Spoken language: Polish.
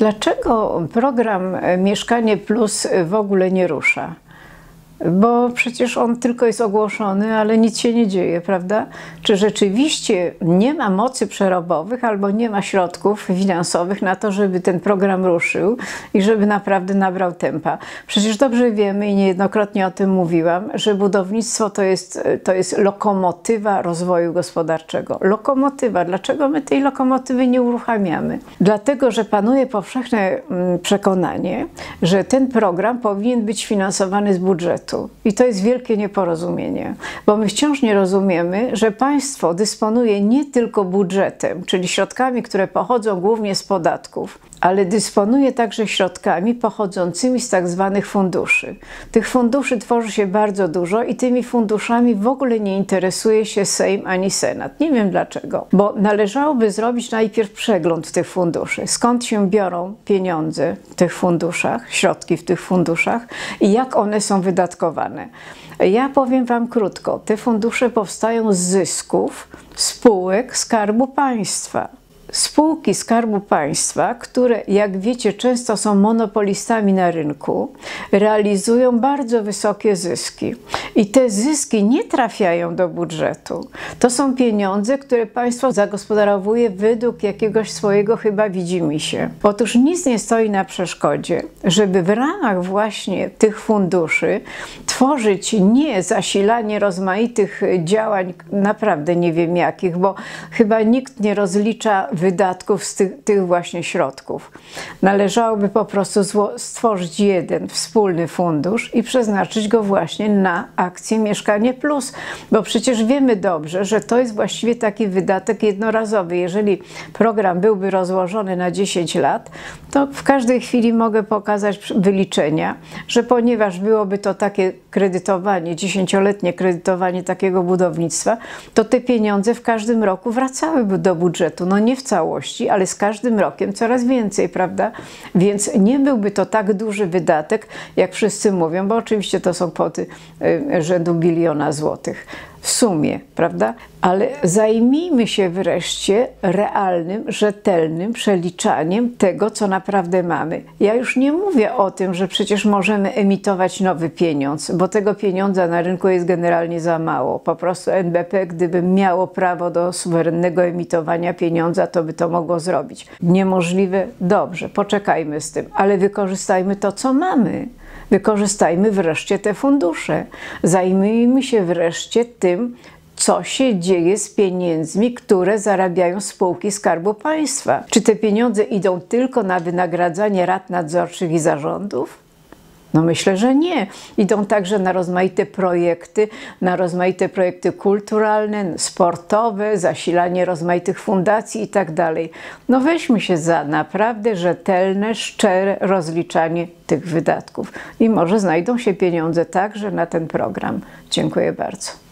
Dlaczego program Mieszkanie Plus w ogóle nie rusza? Bo przecież on tylko jest ogłoszony, ale nic się nie dzieje, prawda? Czy rzeczywiście nie ma mocy przerobowych albo nie ma środków finansowych na to, żeby ten program ruszył i żeby naprawdę nabrał tempa? Przecież dobrze wiemy i niejednokrotnie o tym mówiłam, że budownictwo to jest, to jest lokomotywa rozwoju gospodarczego. Lokomotywa. Dlaczego my tej lokomotywy nie uruchamiamy? Dlatego, że panuje powszechne mm, przekonanie, że ten program powinien być finansowany z budżetu. I to jest wielkie nieporozumienie, bo my wciąż nie rozumiemy, że państwo dysponuje nie tylko budżetem, czyli środkami, które pochodzą głównie z podatków, ale dysponuje także środkami pochodzącymi z tak zwanych funduszy. Tych funduszy tworzy się bardzo dużo i tymi funduszami w ogóle nie interesuje się Sejm ani Senat. Nie wiem dlaczego, bo należałoby zrobić najpierw przegląd tych funduszy. Skąd się biorą pieniądze w tych funduszach, środki w tych funduszach i jak one są wydatkowane. Ja powiem Wam krótko, te fundusze powstają z zysków spółek Skarbu Państwa spółki Skarbu Państwa, które, jak wiecie, często są monopolistami na rynku, realizują bardzo wysokie zyski. I te zyski nie trafiają do budżetu. To są pieniądze, które państwo zagospodarowuje według jakiegoś swojego chyba widzimy się. Otóż nic nie stoi na przeszkodzie, żeby w ramach właśnie tych funduszy tworzyć nie zasilanie rozmaitych działań, naprawdę nie wiem jakich, bo chyba nikt nie rozlicza wydatków z tych, tych właśnie środków. Należałoby po prostu stworzyć jeden wspólny fundusz i przeznaczyć go właśnie na akcję Mieszkanie Plus, bo przecież wiemy dobrze, że to jest właściwie taki wydatek jednorazowy. Jeżeli program byłby rozłożony na 10 lat, to w każdej chwili mogę pokazać wyliczenia, że ponieważ byłoby to takie kredytowanie, dziesięcioletnie kredytowanie takiego budownictwa, to te pieniądze w każdym roku wracałyby do budżetu. No nie w całości, ale z każdym rokiem coraz więcej, prawda? Więc nie byłby to tak duży wydatek, jak wszyscy mówią, bo oczywiście to są kwoty y, rzędu biliona złotych w sumie, prawda? Ale zajmijmy się wreszcie realnym, rzetelnym przeliczaniem tego, co naprawdę mamy. Ja już nie mówię o tym, że przecież możemy emitować nowy pieniądz, bo tego pieniądza na rynku jest generalnie za mało. Po prostu NBP, gdyby miało prawo do suwerennego emitowania pieniądza, to by to mogło zrobić. Niemożliwe? Dobrze, poczekajmy z tym, ale wykorzystajmy to, co mamy. Wykorzystajmy wreszcie te fundusze. Zajmijmy się wreszcie tym, co się dzieje z pieniędzmi, które zarabiają spółki Skarbu Państwa. Czy te pieniądze idą tylko na wynagradzanie rad nadzorczych i zarządów? No myślę, że nie. Idą także na rozmaite projekty, na rozmaite projekty kulturalne, sportowe, zasilanie rozmaitych fundacji i tak. No weźmy się za naprawdę rzetelne, szczere rozliczanie tych wydatków i może znajdą się pieniądze także na ten program. Dziękuję bardzo.